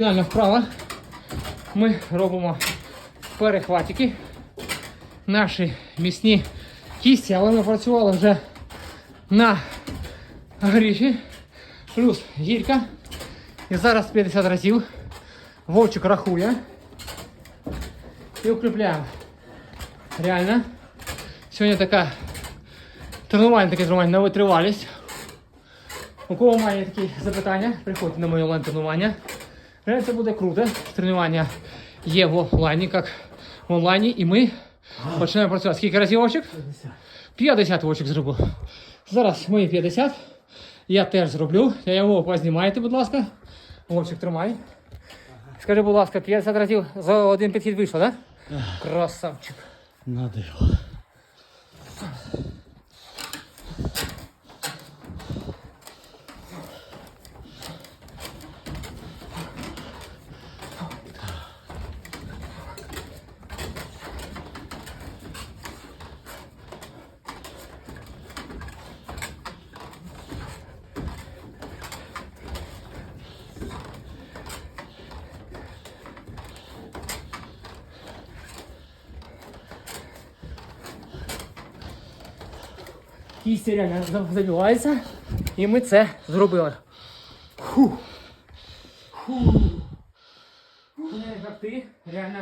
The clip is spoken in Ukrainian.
Фінальна вправа. Ми робимо перехватики. Наші міцні кісті, але ми працювали вже на грифі. Плюс гірка. І зараз 50 разів. Вовчик рахує. І укріпляємо. Реально. Сьогодні така тренування, таке тренування на витривалість. У кого має такі запитання, приходьте на моє онлайн тренування. Реально це буде круто. Тренування є в онлайні, як в онлайні, і ми починаємо працювати. Скільки разів Вовчик? 50 Вовчик зробив. Зараз мої 50. Я теж зроблю. Я його познімайте, будь ласка. Вовчик, тримай. Скажи, будь ласка, 50 разів за один підхід вийшло, так? Да? Красавчик. Надо Кісті реально забивається. І ми це зробили. Фу. Фу. Як ти? Реально.